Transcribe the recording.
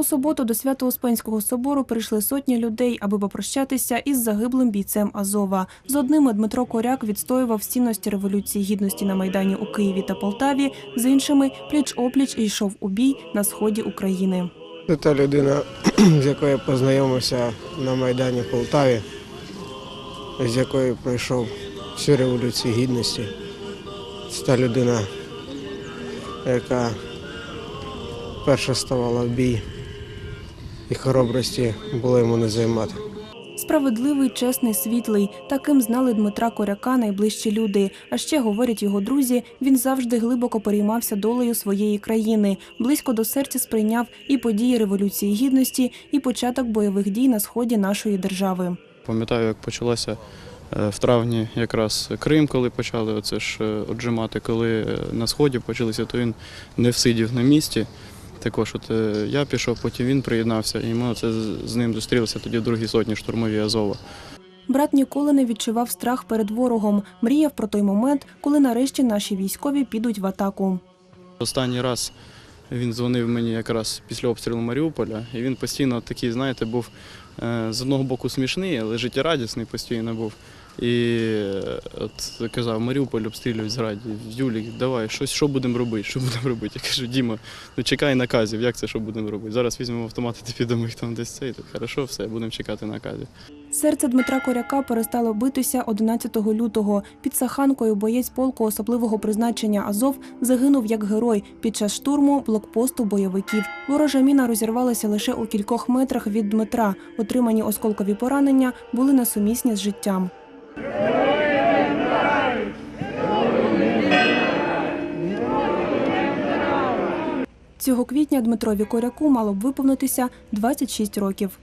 У суботу до Свято-Успенського собору прийшли сотні людей, аби попрощатися із загиблим бійцем Азова. З одними Дмитро Коряк відстоював цінності революції гідності на майдані у Києві та Полтаві. З іншими пліч опліч йшов у бій на сході України. Це та людина, з якою я познайомився на Майдані Полтаві, з якою пройшов всю революцію гідності. Це та людина, яка перша ставала в бій, і хоробрості було йому не займати. Справедливий, чесний, світлий. Таким знали Дмитра Коряка найближчі люди. А ще говорять його друзі. Він завжди глибоко переймався долею своєї країни. Близько до серця сприйняв і події революції гідності, і початок бойових дій на сході нашої держави. Пам'ятаю, як почалося е, в травні якраз Крим, коли почали оце ж е, отжимати, коли е, на сході почалися, то він не всидів на місці. Також от е, я пішов, потім він приєднався, і ми оце з- ним зустрілися тоді в другій сотні штурмовій Азова. Брат ніколи не відчував страх перед ворогом. Мріяв про той момент, коли нарешті наші військові підуть в атаку. Останній раз він дзвонив мені якраз після обстрілу Маріуполя, і він постійно такий, знаєте, був е, з одного боку смішний, але життєрадісний постійно був. І от казав, Маріуполь обстрілюють зраді. Юлік, давай, щось, що будемо робити? Що будемо робити? Я кажу, Діма, ну чекай наказів, як це що будемо робити? Зараз візьмемо автомат і підемо їх там десь цей. Так, хорошо, все, будемо чекати наказів. Серце Дмитра Коряка перестало битися 11 лютого. Під Саханкою боєць полку особливого призначення Азов загинув як герой під час штурму блокпосту бойовиків. Ворожа міна розірвалася лише у кількох метрах від Дмитра. Отримані осколкові поранення були несумісні з життям. Цього квітня Дмитрові Коряку мало б виповнитися 26 років.